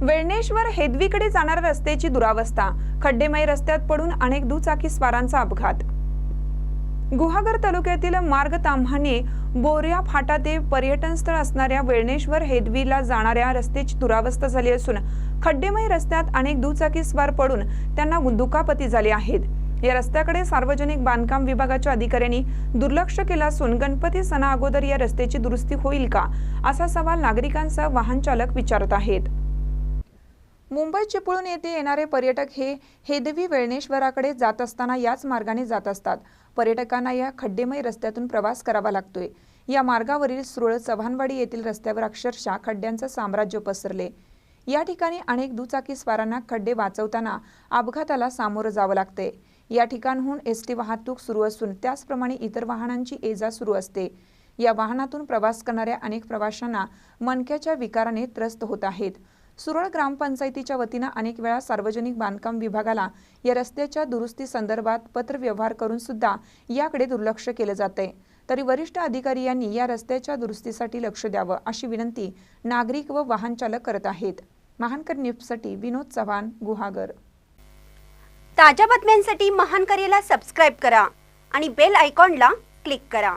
वेळणेश्वर हेदवीकडे जाणाऱ्या रस्त्याची दुरावस्था. खड्डेमय रस्त्यात पडून अनेक दुचाकी स्वारांचा अपघात. गुहागर तालुक्यातील मार्ग ताम्हाने बोर्या फाटा ते पर्यटन स्थळ असणाऱ्या वेळणेश्वर हेदवीला जाणाऱ्या रस्त्याची दुरावस्था झाली असून खड्डेमय रस्त्यात अनेक दुचाकी स्वार पडून त्यांना दुखापती झाली आहेत. या रस्त्याकडे सार्वजनिक बांधकाम विभागाच्या अधिकाऱ्यांनी दुर्लक्ष केलं असून गणपती सणा अगोदर या रस्त्याची दुरुस्ती होईल का? असा सवाल नागरिकांसह वाहन चालक विचारत आहेत. मुंबई चिपळूण येथे येणारे पर्यटक हे हेदवी वेळणेश्वराकडे जात असताना याच मार्गाने जात असतात. पर्यटकांना या खड्डेमय रस्त्यातून प्रवास करावा लागतोय. या मार्गावरील सुरळ चव्हाणवाडी येथील रस्त्यावर अक्षरशः खड्ड्यांचं साम्राज्य पसरले. या ठिकाणी अनेक दुचाकी स्वारांना खड्डे वाचवताना अपघाताला सामोरं जावं लागते या ठिकाणहून एस टी वाहतूक सुरू असून त्याचप्रमाणे इतर वाहनांची एजा सुरू असते. या वाहनातून प्रवास करणाऱ्या अनेक प्रवाशांना मणक्याच्या विकाराने त्रस्त होत आहेत. सुरळ ग्रामपंचायतीच्या वतीनं अनेक वेळा सार्वजनिक बांधकाम विभागाला या रस्त्याच्या दुरुस्ती संदर्भात पत्रव्यवहार करून सुद्धा याकडे दुर्लक्ष केलं जातंय. तरी वरिष्ठ अधिकारी यांनी या रस्त्याच्या दुरुस्तीसाठी लक्ष द्यावं अशी विनंती नागरिक व वाहन चालक करत आहेत. महानकर न्यूजसाठी विनोद चव्हाण गुहागर. ताज्या बातम्यांसाठी महानकरेला सबस्क्राईब करा आणि बेल आयकॉनला क्लिक करा.